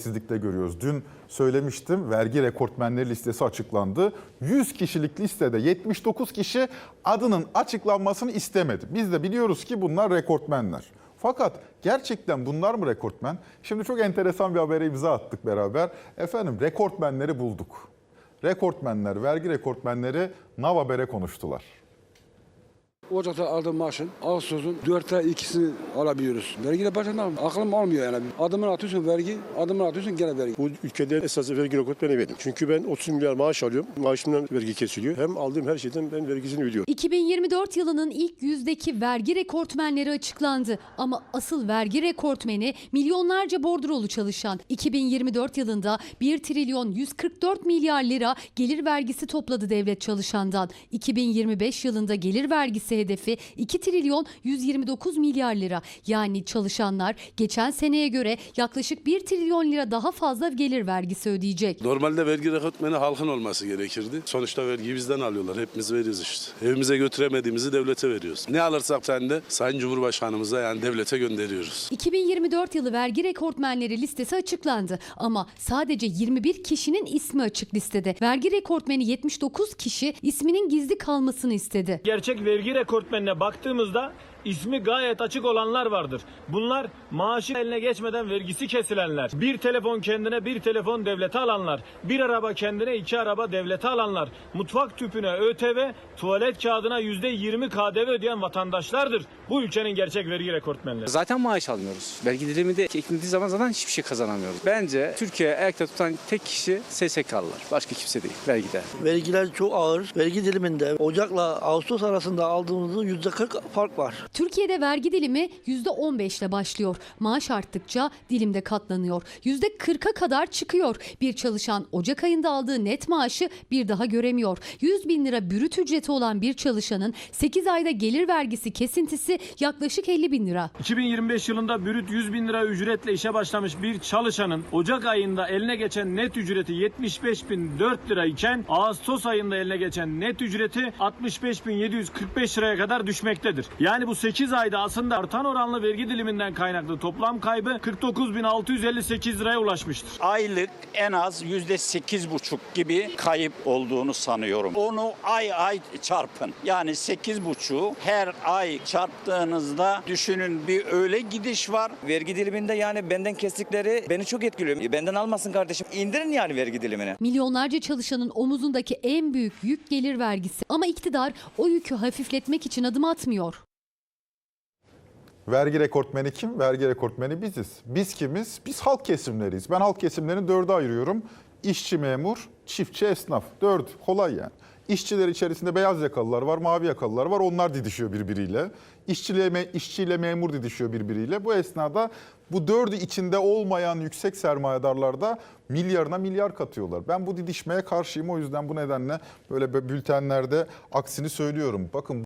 Sizlikte görüyoruz. Dün söylemiştim vergi rekortmenleri listesi açıklandı. 100 kişilik listede 79 kişi adının açıklanmasını istemedi. Biz de biliyoruz ki bunlar rekortmenler. Fakat gerçekten bunlar mı rekortmen? Şimdi çok enteresan bir habere imza attık beraber. Efendim rekortmenleri bulduk. Rekortmenler, vergi rekortmenleri Nav Haber'e konuştular. Ocak'ta aldığım maaşın Ağustos'un 4'te ikisini alabiliyoruz. Vergiyle başından aklım almıyor yani. Adımını atıyorsun vergi, adımını atıyorsun gene vergi. Bu ülkede esas vergi rekortmeni benim. Çünkü ben 30 milyar maaş alıyorum. Maaşımdan vergi kesiliyor. Hem aldığım her şeyden ben vergisini ödüyorum. 2024 yılının ilk yüzdeki vergi rekortmenleri açıklandı. Ama asıl vergi rekortmeni milyonlarca bordrolu çalışan. 2024 yılında 1 trilyon 144 milyar lira gelir vergisi topladı devlet çalışandan. 2025 yılında gelir vergisi hedefi 2 trilyon 129 milyar lira. Yani çalışanlar geçen seneye göre yaklaşık 1 trilyon lira daha fazla gelir vergisi ödeyecek. Normalde vergi rekortmeni halkın olması gerekirdi. Sonuçta vergiyi bizden alıyorlar. Hepimiz veriyoruz işte. Evimize götüremediğimizi devlete veriyoruz. Ne alırsak sen de Sayın Cumhurbaşkanımıza yani devlete gönderiyoruz. 2024 yılı vergi rekortmenleri listesi açıklandı ama sadece 21 kişinin ismi açık listede. Vergi rekortmeni 79 kişi isminin gizli kalmasını istedi. gerçek vergi rekortmenine baktığımızda ismi gayet açık olanlar vardır. Bunlar maaşı eline geçmeden vergisi kesilenler. Bir telefon kendine bir telefon devlete alanlar. Bir araba kendine iki araba devlete alanlar. Mutfak tüpüne ÖTV, tuvalet kağıdına %20 KDV ödeyen vatandaşlardır. Bu ülkenin gerçek vergi rekortmenleri. Zaten maaş almıyoruz. Vergi dilimi de eklendiği zaman zaten hiçbir şey kazanamıyoruz. Bence Türkiye'ye ayakta tutan tek kişi SSK'lılar. Başka kimse değil vergide. Vergiler çok ağır. Vergi diliminde Ocak'la Ağustos arasında aldığımızın %40 fark var. Türkiye'de vergi dilimi %15 ile başlıyor. Maaş arttıkça dilimde katlanıyor. %40'a kadar çıkıyor. Bir çalışan Ocak ayında aldığı net maaşı bir daha göremiyor. 100 bin lira bürüt ücreti olan bir çalışanın 8 ayda gelir vergisi kesintisi yaklaşık 50 bin lira. 2025 yılında bürüt 100 bin lira ücretle işe başlamış bir çalışanın Ocak ayında eline geçen net ücreti 75 bin 4 lira iken Ağustos ayında eline geçen net ücreti 65 bin 745 liraya kadar düşmektedir. Yani bu 8 ayda aslında artan oranlı vergi diliminden kaynaklı toplam kaybı 49 bin 658 liraya ulaşmıştır. aylık en az yüzde sekiz buçuk gibi kayıp olduğunu sanıyorum. Onu ay ay çarpın. Yani sekiz buçuğu her ay çarptığınızda düşünün bir öyle gidiş var. Vergi diliminde yani benden kestikleri beni çok etkiliyor. Benden almasın kardeşim. İndirin yani vergi dilimini. Milyonlarca çalışanın omuzundaki en büyük yük gelir vergisi. Ama iktidar o yükü hafifletmek için adım atmıyor. Vergi rekortmeni kim? Vergi rekortmeni biziz. Biz kimiz? Biz halk kesimleriyiz. Ben halk kesimlerini dörde ayırıyorum. İşçi memur, çiftçi esnaf. Dört. Kolay yani. İşçiler içerisinde beyaz yakalılar var, mavi yakalılar var. Onlar didişiyor birbiriyle. İşçiyle, me- işçiyle memur didişiyor birbiriyle. Bu esnada bu dördü içinde olmayan yüksek sermayedarlar da milyarına milyar katıyorlar. Ben bu didişmeye karşıyım. O yüzden bu nedenle böyle bültenlerde aksini söylüyorum. Bakın